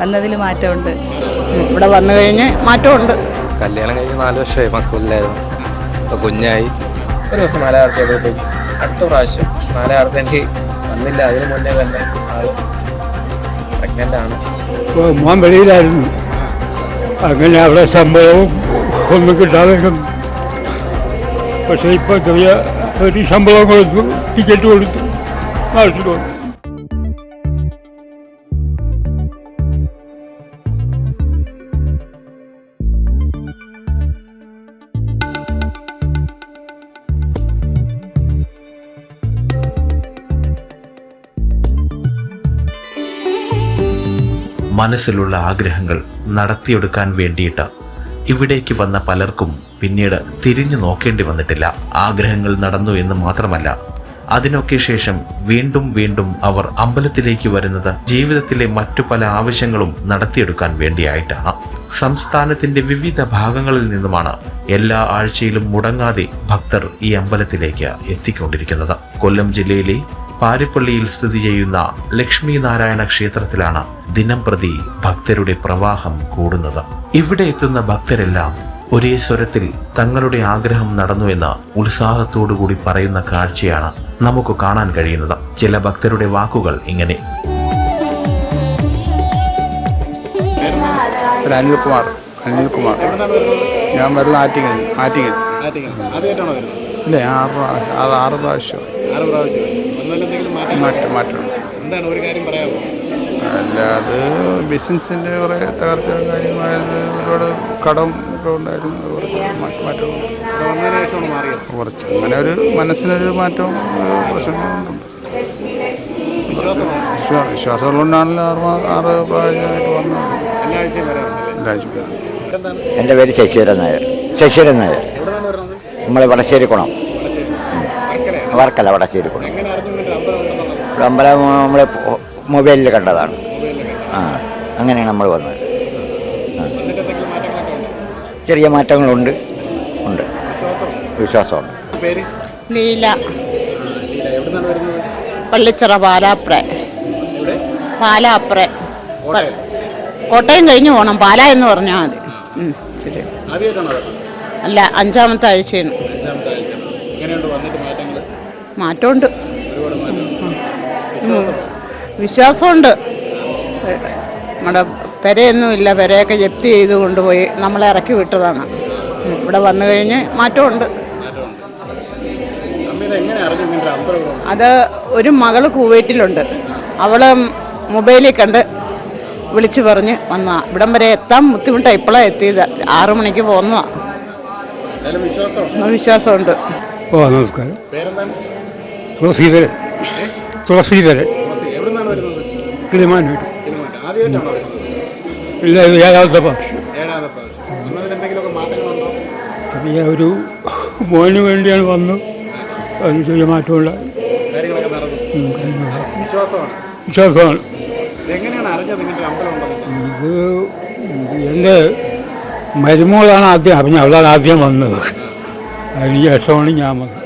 വന്നതിൽ മാറ്റമുണ്ട്. ഇവിടെ വന്നു കഴിഞ്ഞ് മാറ്റമുണ്ട്. കല്യാണം കഴിഞ്ഞ് നാല് വർഷമായി മക്കളില്ലായിരുന്നു കുഞ്ഞായി. ഒരു ദിവസം നാലായിരത്തി അടുത്ത പ്രാവശ്യം നാലായിരത്തി എനിക്ക് വന്നില്ല. അതിന് മുന്നേ തന്നെ ആൾ പ്രഗ്നന്റ് ആണ്. മോൻ വെളിയിലായിരുന്നു. അങ്ങനെ അവിടെ ശമ്പളവും ഒന്നും കിട്ടാതെ. പക്ഷേ ഇപ്പോൾ ചെറിയ ഒരു ശമ്പളം കൊടുത്തു ടിക്കറ്റ് കൊടുത്തു നാട്ടിൽ വന്നു മനസ്സിലുള്ള ആഗ്രഹങ്ങൾ നടത്തിയെടുക്കാൻ വേണ്ടിയിട്ട് ഇവിടേക്ക് വന്ന പലർക്കും പിന്നീട് തിരിഞ്ഞു നോക്കേണ്ടി വന്നിട്ടില്ല. ആഗ്രഹങ്ങൾ നടന്നു എന്ന് മാത്രമല്ല അതിനൊക്കെ ശേഷം വീണ്ടും വീണ്ടും അവർ അമ്പലത്തിലേക്ക് വരുന്നത് ജീവിതത്തിലെ മറ്റു പല ആവശ്യങ്ങളും നടത്തിയെടുക്കാൻ വേണ്ടിയായിട്ടാണ്. സംസ്ഥാനത്തിന്റെ വിവിധ ഭാഗങ്ങളിൽ നിന്നുമാണ് എല്ലാ ആഴ്ചയിലും മുടങ്ങാതെ ഭക്തർ ഈ അമ്പലത്തിലേക്ക് എത്തിക്കൊണ്ടിരിക്കുന്നത്. കൊല്ലം ജില്ലയിലെ പാരിപ്പള്ളിയിൽ സ്ഥിതി ചെയ്യുന്ന ലക്ഷ്മി നാരായണ ക്ഷേത്രത്തിലാണ് ദിനം പ്രതി ഭക്തരുടെ പ്രവാഹം കൂടുന്നത്. ഇവിടെ എത്തുന്ന ഭക്തരെല്ലാം ഒരേ സ്വരത്തിൽ തങ്ങളുടെ ആഗ്രഹം നടന്നു എന്ന് ഉത്സാഹത്തോടുകൂടി പറയുന്ന കാഴ്ചയാണ് നമുക്ക് കാണാൻ കഴിയുന്നത്. ചില ഭക്തരുടെ വാക്കുകൾ ഇങ്ങനെ. അനിൽകുമാർ അനിൽകുമാർ. ഞാൻ വരുന്ന ആറ്റിങ്ങൽ ആറ്റിങ്ങൽ. ഇല്ല? ഞാൻ ആറ് പ്രാവശ്യം. ആറ് ആറ് പ്രാവശ്യം. മാറ്റം മാറ്റമുണ്ട് എന്താണ് ഒരു കാര്യം പറയാമോ? അല്ല അത് ബിസിനസ്സിന്റെ കുറേ തകർച്ച കാര്യമായത് ഒരുപാട് കടം ഒക്കെ ഉണ്ടായിരുന്നു. കുറച്ച് മാറ്റം കുറച്ച് അങ്ങനെ ഒരു മനസ്സിനൊരു മാറ്റവും ഒരു പ്രശ്നങ്ങളുണ്ട് വിശ്വാസമുള്ളതുകൊണ്ടാണല്ലോ ആറ് മാ- ആറ് പ്രാവശ്യമായിട്ട് വന്നത്. എന്റെ പേര് ശശിധരൻ നായർ. ശശിധരൻ നായർ. നമ്മൾ വടശ്ശേരി കുണം. വർക്കല്ല വടശ്ശേരി കുണം. അമ്പലം നമ്മൾ മൊബൈലിൽ കണ്ടതാണ്. ആ അങ്ങനെയാണ് നമ്മൾ വന്നത്. ചെറിയ മാറ്റങ്ങളുണ്ട്. ഉണ്ട്. വിശ്വാസം വിശ്വാസമുണ്ട്. പേര്? ലീല. പള്ളിച്ചിറ പാലാപ്ര. പാലാപ്ര. കോട്ടയം. കഴിഞ്ഞ് പോകണം പാല എന്ന് പറഞ്ഞാൽ മതി. ശരി. അല്ല അഞ്ചാമത്തെ ആഴ്ചയാണ്. അഞ്ചാമത്തെ ആഴ്ചയാണ്. എങ്ങനെയുണ്ട് വന്നിട്ട് മാറ്റങ്ങൾ മാറ്റമുണ്ട്. വിശ്വാസമുണ്ട്. നമ്മുടെ പെരയൊന്നുമില്ല. പെരയൊക്കെ ജപ്തി ചെയ്ത് കൊണ്ടുപോയി നമ്മളെ ഇറക്കി വിട്ടതാണ്. ഇവിടെ വന്നു കഴിഞ്ഞ് മാറ്റമുണ്ട്? അത് ഒരു മകൾ കുവൈറ്റിലുണ്ട്. അവൾ മൊബൈലിൽ കണ്ട് വിളിച്ചു പറഞ്ഞ് വന്നാ. ഇവിടം വരെ എത്താൻ ബുദ്ധിമുട്ടാണ് ഇപ്പോഴാണ് എത്തിയത്. ആറു മണിക്ക് പോന്നതാണ് വിശ്വാസമുണ്ട്. ഓ നമസ്കാരം. തുളസീധരൻ. കിളിമാനൂർ ഇല്ല ഏഴാമത്തെ പക്ഷം ഒരു മോന് വേണ്ടിയാണ് വന്നു. അതിന് ചെറിയ മാറ്റമുള്ള വിശ്വാസമാണ്. ഇത് എന്റെ മരുമോളാണ് ആദ്യം അറിഞ്ഞത്. അവളാണ് ആദ്യം വന്നത്. അതിന് ശേഷമാണ് ഞാൻ വന്നത്.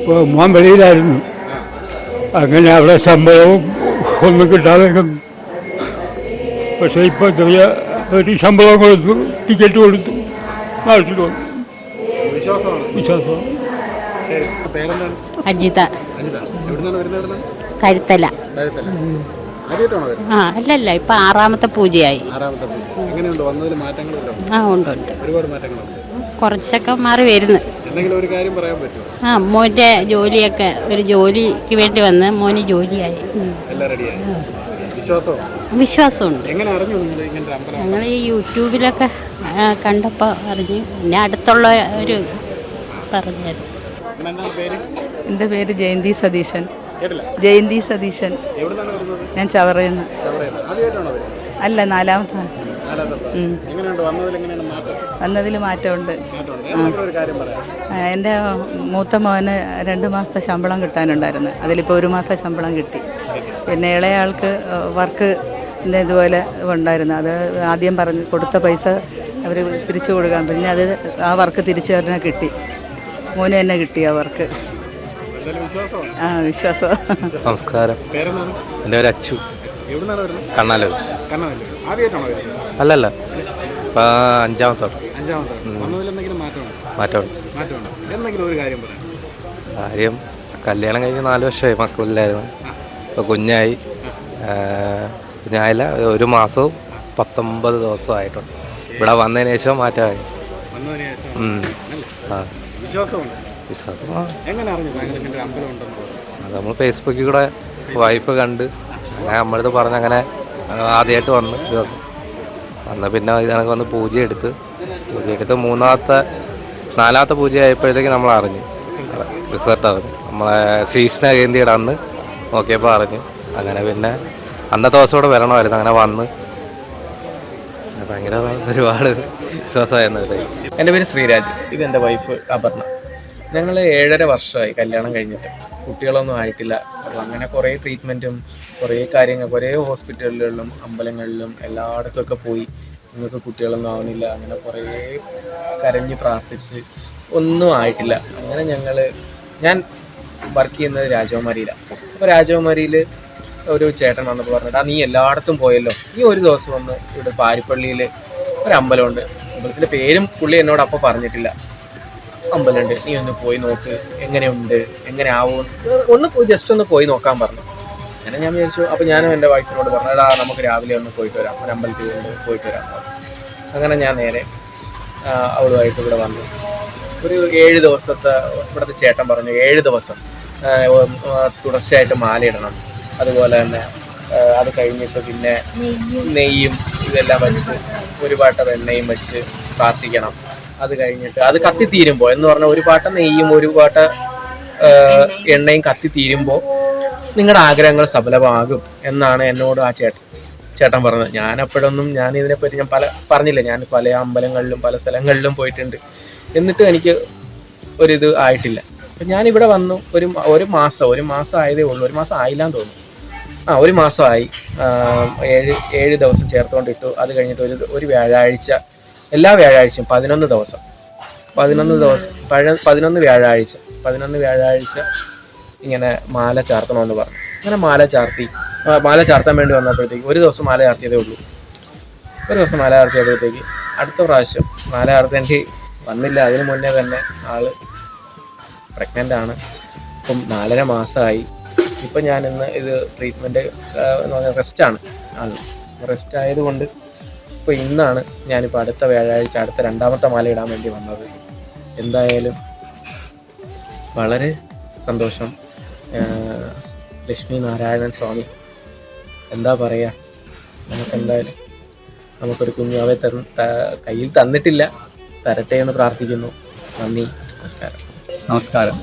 ഇപ്പോൾ മോൻ വെളിയിലായിരുന്നു. അങ്ങനെ അവിടെ ശമ്പളവും ഒന്നും കിട്ടാതെ പക്ഷേ ഇപ്പോൾ ചെറിയ ഒരു ശമ്പളം കൊടുത്തു ടിക്കറ്റ് കൊടുത്തു നാട്ടിൽ വന്നു. വിശ്വാസം അജിത. കരുത്തല. ആ അല്ലല്ല ഇപ്പൊ ആറാമത്തെ പൂജയായി. ആറാമത്തെ പൂജ. എങ്ങനെയുണ്ട്? വന്നതിൽ മാറ്റങ്ങളുണ്ടോ? ആ ഉണ്ട് ഉണ്ട്. കുറച്ചൊക്കെ മാറി വരുന്നു. എന്തെങ്കിലും ഒരു കാര്യം പറയാൻ പറ്റുമോ? ആ മോന്റെ ജോലിയൊക്കെ ഒരു ജോലിക്ക് വേണ്ടി വന്ന് മോന് ജോലിയായി. എല്ലാം റെഡിയായി. വിശ്വാസമോ വിശ്വാസമുണ്ട്. എങ്ങനെ അറിഞ്ഞു നിങ്ങൾ ഇങ്ങനെ ഒരു അമ്പലം? ഞങ്ങൾ ഈ യൂട്യൂബിലൊക്കെ കണ്ടപ്പോൾ അറിഞ്ഞ്. പിന്നെ അടുത്തുള്ള ഒരു പറഞ്ഞു പിന്നെ എന്താണ് പേര്? എന്റെ പേര് ജയന്തി സതീശൻ. കേട്ടില്ല? ജയന്തി സതീശൻ. വരുന്നത്? ഞാൻ ചവറയെന്ന് ചവറയിൽ ആദ്യമായിട്ടാണോ വരുന്നത്? അല്ല നാലാമത്താണ്. നാലാമത്തെ. പ്രാവശ്യം. എങ്ങനെയുണ്ട്? വന്നതിൽ എങ്ങനെയാണ് മാറ്റം? വന്നതിൽ മാറ്റമുണ്ട്. ഒരു എന്റെ മൂത്ത മോന് രണ്ട് മാസത്തെ ശമ്പളം കിട്ടാനുണ്ടായിരുന്നു. അതിലിപ്പോൾ ഒരു മാസത്തെ ശമ്പളം കിട്ടി. പിന്നെ ഇളയാൾക്ക് വർക്ക് ഇതുപോലെ ഉണ്ടായിരുന്നു. അത് ആദ്യം പറഞ്ഞ് കൊടുത്ത പൈസ അവർ തിരിച്ചു കൊടുക്കാൻ. പിന്നെ അത് ആ വർക്ക് തിരിച്ചു തന്നെ കിട്ടി. മോന് തന്നെ കിട്ടി ആ വർക്ക്. ആ വിശ്വാസം. നമസ്കാരം. എന്റെ പേര് അച്ചു. വരുന്നത്? അല്ലല്ല. ഇപ്പം അഞ്ചാമത്തെ വട്ടം. അഞ്ചാമത്തെ വന്നതിൽ എന്തെങ്കിലും മാറ്റമുണ്ടോ? മാറ്റമുണ്ട്. മാറ്റമുണ്ടോ? എന്തെങ്കിലും ഒരു കാര്യം പറയാം. കാര്യം കല്യാണം കഴിഞ്ഞ് നാല് വർഷമായി മക്കളില്ലായിരുന്നു. ഇപ്പോൾ കുഞ്ഞായി. കുഞ്ഞായില്ല ഒരു മാസവും പത്തൊമ്പത് ദിവസവും ആയിട്ടുണ്ട്. ഇവിടെ വന്നതിന് ശേഷം മാറ്റമായി. വിശ്വാസം അത് നമ്മൾ ഫേസ്ബുക്കിൽ കൂടെ വൈഫ് കണ്ട്. അങ്ങനെ പറഞ്ഞങ്ങനെ പറഞ്ഞ് അങ്ങനെ ആദ്യമായിട്ട് വന്ന്. ദിവസം വന്ന് പിന്നെ ഇതിനൊക്കെ വന്ന് പൂജ എടുത്ത്. പൂജ എടുത്ത് മൂന്നാമത്തെ നാലാമത്തെ പൂജ ആയപ്പോഴത്തേക്ക് നമ്മൾ അറിഞ്ഞു. റിസൾട്ട് അറിഞ്ഞു. നമ്മളെ ശ്രീകൃഷ്ണ ജയന്തിയുടെ അന്ന് നോക്കിയപ്പോൾ അറിഞ്ഞു. അങ്ങനെ പിന്നെ അന്നത്തെ ദിവസം കൂടെ വരണമായിരുന്നു. അങ്ങനെ വന്ന്. ഭയങ്കര ഒരുപാട് വിശ്വാസമായിരുന്നു എന്റെ പേര് ശ്രീരാജ്. ഇത് എന്റെ വൈഫ് അപർണ. ഞങ്ങൾ ഏഴര വർഷമായി കല്യാണം കഴിഞ്ഞിട്ട്. കുട്ടികളൊന്നും ആയിട്ടില്ല. അപ്പോൾ അങ്ങനെ കുറേ ട്രീറ്റ്മെന്റും കുറേ കാര്യങ്ങൾ കുറേ ഹോസ്പിറ്റലുകളിലും അമ്പലങ്ങളിലും എല്ലായിടത്തുമൊക്കെ പോയി. നിങ്ങൾക്ക് കുട്ടികളൊന്നും ആവുന്നില്ല. അങ്ങനെ കുറേ കരഞ്ഞ് പ്രാർത്ഥിച്ച് ഒന്നും ആയിട്ടില്ല. അങ്ങനെ ഞങ്ങൾ ഞാൻ വർക്ക് ചെയ്യുന്നത് രാജകുമാരിയിലാണ് അപ്പോൾ രാജകുമാരിയിൽ ഒരു ചേട്ടൻ വന്നപ്പോൾ പറഞ്ഞിട്ട് ആ നീ എല്ലായിടത്തും പോയല്ലോ. നീ ഒരു ദിവസം വന്ന് ഇവിടെ പാരിപ്പള്ളിയിൽ ഒരു അമ്പലമുണ്ട്. അമ്പലത്തിന്റെ പേരും പുള്ളി എന്നോട് അപ്പോൾ പറഞ്ഞിട്ടില്ല. അമ്പലമുണ്ട്. നീ ഒന്ന് പോയി നോക്ക്. എങ്ങനെയുണ്ട്? എങ്ങനെ ആവും ഒന്ന് ജസ്റ്റ് ഒന്ന് പോയി നോക്കാൻ പറഞ്ഞു. അങ്ങനെ ഞാൻ വിചാരിച്ചു. അപ്പോൾ ഞാനും എന്റെ വൈഫിനോട് പറഞ്ഞു എടാ നമുക്ക് രാവിലെ ഒന്ന് പോയിട്ട് വരാം. ഒരു അമ്പലത്തിൽ ഒന്ന് പോയിട്ട് വരാം. അങ്ങനെ ഞാൻ നേരെ അവളുമായിട്ട് ഇവിടെ വന്നു. ഒരു ഏഴ് ദിവസത്തെ ഇവിടുത്തെ ചേട്ടൻ പറഞ്ഞു ഏഴ് ദിവസം തുടർച്ചയായിട്ട് മാലയിടണം. അതുപോലെ തന്നെ അത് കഴിഞ്ഞിട്ട് പിന്നെ നെയ്യും ഇതെല്ലാം വെച്ച് ഒരു പാട്ട എണ്ണയും വെച്ച് പ്രാർത്ഥിക്കണം. അത് കഴിഞ്ഞിട്ട് അത് കത്തി തീരുമ്പോൾ എന്ന് പറഞ്ഞാൽ ഒരു പാട്ട നെയ്യും ഒരു പാട്ട എണ്ണയും കത്തി തീരുമ്പോൾ നിങ്ങളുടെ ആഗ്രഹങ്ങൾ സഫലമാകും എന്നാണ് എന്നോട് ആ ചേട്ടൻ ചേട്ടൻ പറഞ്ഞത്. ഞാൻ അപ്പോഴൊന്നും ഞാൻ ഇതിനെപ്പറ്റി ഞാൻ പല പറഞ്ഞില്ല. ഞാൻ പല അമ്പലങ്ങളിലും പല സ്ഥലങ്ങളിലും പോയിട്ടുണ്ട്. എന്നിട്ട് എനിക്ക് ഒരിത് ആയിട്ടില്ല. അപ്പം ഞാനിവിടെ വന്നു. ഒരു ഒരു മാസം ഒരു മാസം ആയതേ ഉള്ളൂ. ഒരു മാസം ആയില്ല എന്ന് തോന്നുന്നു. ആ ഒരു മാസമായി. ഏഴ് ഏഴ് ദിവസം ചേർത്തുകൊണ്ടിട്ടു അത് കഴിഞ്ഞിട്ട് ഒരു ഒരു വ്യാഴാഴ്ച എല്ലാ വ്യാഴാഴ്ചയും പതിനൊന്ന് ദിവസം. പതിനൊന്ന് ദിവസം. പഴ പതിനൊന്ന് വ്യാഴാഴ്ച. പതിനൊന്ന് വ്യാഴാഴ്ച ഇങ്ങനെ മാല ചാർത്തണമെന്ന് പറഞ്ഞു. അങ്ങനെ മാല ചാർത്തി. മാല ചാർത്താൻ വേണ്ടി വന്നപ്പോഴത്തേക്ക് ഒരു ദിവസം മാല ചാർത്തിയതേ ഉള്ളൂ. ഒരു ദിവസം മാല ചാർത്തിയപ്പോഴത്തേക്ക് അടുത്ത പ്രാവശ്യം മാല ചാർത്തേണ്ടി വന്നില്ല. അതിനു മുന്നേ തന്നെ ആൾ പ്രഗ്നന്റ് ആണ്. ഇപ്പം നാലര മാസമായി. ഇപ്പം ഞാനിന്ന് ഇത് ട്രീറ്റ്മെന്റ് എന്ന് പറഞ്ഞാൽ റെസ്റ്റാണ് ആണ്. റെസ്റ്റ് ആയതുകൊണ്ട് ഇപ്പോൾ ഇന്നാണ് ഞാനിപ്പോൾ അടുത്ത വ്യാഴാഴ്ച അടുത്ത രണ്ടാമത്തെ മാല ഇടാൻ വേണ്ടി വന്നത്. എന്തായാലും വളരെ സന്തോഷം. ലക്ഷ്മി നാരായണൻ സ്വാമി. എന്താ പറയുക നമുക്ക് എന്തായാലും നമുക്കൊരു കുഞ്ഞാവെ തന്ന് ത- കയ്യിൽ തന്നിട്ടില്ല. തരട്ടെ എന്ന് പ്രാർത്ഥിക്കുന്നു. നന്ദി നമസ്കാരം. നമസ്കാരം.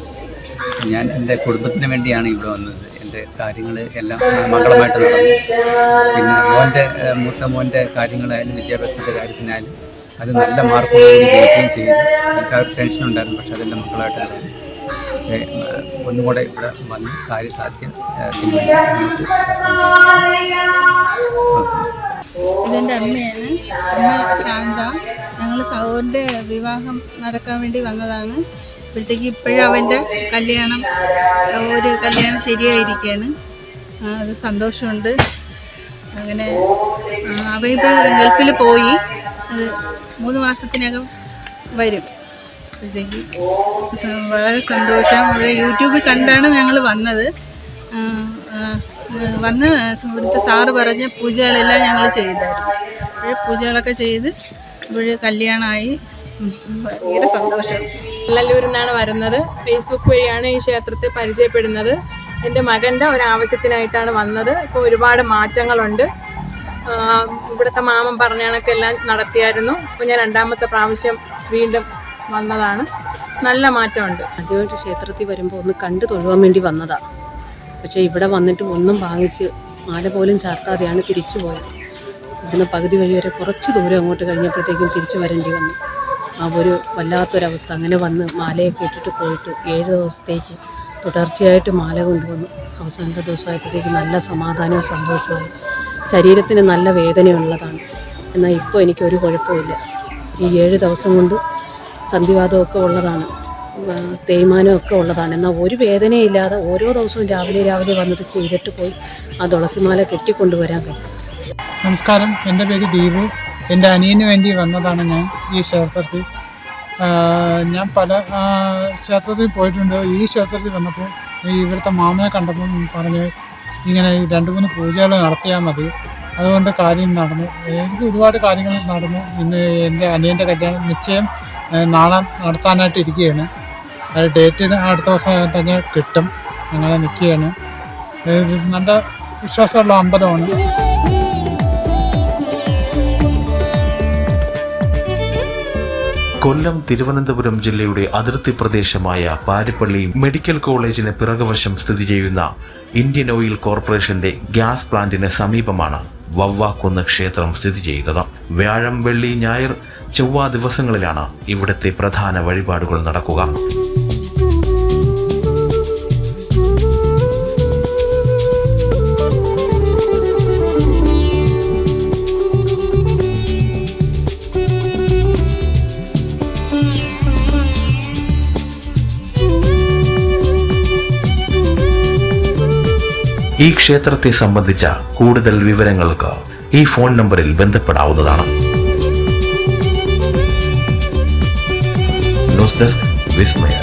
ഞാൻ എന്റെ കുടുംബത്തിന് വേണ്ടിയാണ് ഇവിടെ വന്നത്. എന്റെ കാര്യങ്ങൾ എല്ലാം മംഗളമായിട്ട് നടന്നു. പിന്നെ മോന്റെ മൂത്ത മോന്റെ കാര്യങ്ങളായാലും വിദ്യാഭ്യാസത്തിന്റെ കാര്യത്തിനായാലും അത് നല്ല മാർക്കോടുകൂടി ജയിക്കുകയും ചെയ്തു. എനിക്ക് ആ ടെൻഷൻ ഉണ്ടായിരുന്നു പക്ഷേ അതെല്ലാം മക്കളായിട്ട് നടന്നു. ഒന്നുകൂടെ ഇവിടെ വന്ന് കാര്യ സാധ്യം ഇതെന്റെ അമ്മയാണ്. അമ്മ ശാന്ത. ഞങ്ങൾ സഹോദരന്റെ വിവാഹം നടക്കാൻ വേണ്ടി വന്നതാണ്. അപ്പോഴത്തേക്ക് ഇപ്പോഴും അവന്റെ കല്യാണം ഒരു കല്യാണം ശരിയായിരിക്കുകയാണ് ആ, അത് സന്തോഷമുണ്ട്. അങ്ങനെ ഇപ്പോൾ ഗൾഫിൽ പോയി. അത് മൂന്ന് മാസത്തിനകം വരും. അപ്പോഴത്തേക്ക് വളരെ സന്തോഷം. ഇവിടെ യൂട്യൂബിൽ കണ്ടാണ് ഞങ്ങൾ വന്നത്. വന്ന് ഇവിടുത്തെ സാറ് പറഞ്ഞ പൂജകളെല്ലാം ഞങ്ങൾ ചെയ്തായിരുന്നു. പൂജകളൊക്കെ ചെയ്ത് ഇവിടെ കല്യാണമായി ഭയങ്കര സന്തോഷം. വെള്ളല്ലൂരിൽ നിന്നാണ് വരുന്നത്. ഫേസ്ബുക്ക് വഴിയാണ് ഈ ക്ഷേത്രത്തെ പരിചയപ്പെടുന്നത്. എന്റെ മകന്റെ ഒരാവശ്യത്തിനായിട്ടാണ് വന്നത്. ഇപ്പോൾ ഒരുപാട് മാറ്റങ്ങളുണ്ട്. ഇവിടുത്തെ മാമൻ പറഞ്ഞ കണക്കെല്ലാം നടത്തിയായിരുന്നു. ഇപ്പോൾ ഞാൻ രണ്ടാമത്തെ പ്രാവശ്യം വീണ്ടും വന്നതാണ്. നല്ല മാറ്റമുണ്ട്. ആദ്യമായിട്ട് ക്ഷേത്രത്തിൽ വരുമ്പോൾ ഒന്ന് കണ്ടു തൊഴുവാൻ വേണ്ടി വന്നതാണ് പക്ഷേ ഇവിടെ വന്നിട്ട് ഒന്നും വാങ്ങിച്ച് മാല പോലും ചാർത്താതെയാണ് തിരിച്ചു പോയത്. ഇവിടുന്ന് പകുതി വഴി വരെ കുറച്ച് ദൂരം അങ്ങോട്ട് കഴിഞ്ഞപ്പോഴത്തേക്കും തിരിച്ചു വരേണ്ടി വന്നു. ഒരു വല്ലാത്തൊരവസ്ഥ. അങ്ങനെ വന്ന് മാലയൊക്കെ ഇട്ടിട്ട് പോയിട്ട് ഏഴ് ദിവസത്തേക്ക് തുടർച്ചയായിട്ട് മാല കൊണ്ടുവന്നു. അവസാനത്തെ ദിവസമായപ്പോഴത്തേക്ക് നല്ല സമാധാനവും സന്തോഷവും. ശരീരത്തിന് നല്ല വേദനയുള്ളതാണ്. എന്നാൽ ഇപ്പോൾ എനിക്കൊരു കുഴപ്പമില്ല ഈ ഏഴ് ദിവസം കൊണ്ട് സന്ധിവാദമൊക്കെ ഉള്ളതാണ്. തേയ്മാനമൊക്കെ ഉള്ളതാണ്. എന്നാൽ ഒരു വേദനയില്ലാതെ ഓരോ ദിവസവും രാവിലെ രാവിലെ വന്നിട്ട് ചെയ്തിട്ട് പോയി ആ തുളസിമാല കെട്ടിക്കൊണ്ടുവരാൻ കഴിയും നമസ്കാരം. എന്റെ പേര് ദീപു. എന്റെ അനിയന് വേണ്ടി വന്നതാണ് ഞാൻ ഈ ക്ഷേത്രത്തിൽ. ഞാൻ പല ക്ഷേത്രത്തിൽ പോയിട്ടുണ്ട്. ഈ ക്ഷേത്രത്തിൽ വന്നപ്പോൾ ഇവിടുത്തെ മാമനെ കണ്ടപ്പോൾ പറഞ്ഞു ഇങ്ങനെ രണ്ട് മൂന്ന് പൂജകൾ നടത്തിയാൽ മതി. അതുകൊണ്ട് കാര്യം നടന്നു. എനിക്ക് ഒരുപാട് കാര്യങ്ങൾ നടന്നു. ഇന്ന് എന്റെ അനിയന്റെ കല്യാണം നിശ്ചയം നാളെ നടത്താനായിട്ട് ഇരിക്കുകയാണ്. അത് ഡേറ്റ് അടുത്ത ദിവസം തന്നെ കിട്ടും. അങ്ങനെ നിൽക്കുകയാണ്. നല്ല വിശ്വാസമുള്ള അമ്പലമാണ്. കൊല്ലം തിരുവനന്തപുരം ജില്ലയുടെ അതിർത്തി പ്രദേശമായ പാരിപ്പള്ളി മെഡിക്കൽ കോളേജിന് പിറകുവശം സ്ഥിതി ചെയ്യുന്ന ഇന്ത്യൻ ഓയിൽ കോർപ്പറേഷന്റെ ഗ്യാസ് പ്ലാന്റിന് സമീപമാണ് വവ്വാക്കുന്ന് ക്ഷേത്രം സ്ഥിതി ചെയ്യുന്നത്. വ്യാഴം വെള്ളി ഞായർ ചൊവ്വാ ദിവസങ്ങളിലാണ് ഇവിടുത്തെ പ്രധാന വഴിപാടുകൾ നടക്കുക. ഈ ക്ഷേത്രത്തെ സംബന്ധിച്ച കൂടുതൽ വിവരങ്ങൾക്ക് ഈ ഫോൺ നമ്പറിൽ ബന്ധപ്പെടാവുന്നതാണ്. News desk Vismaya.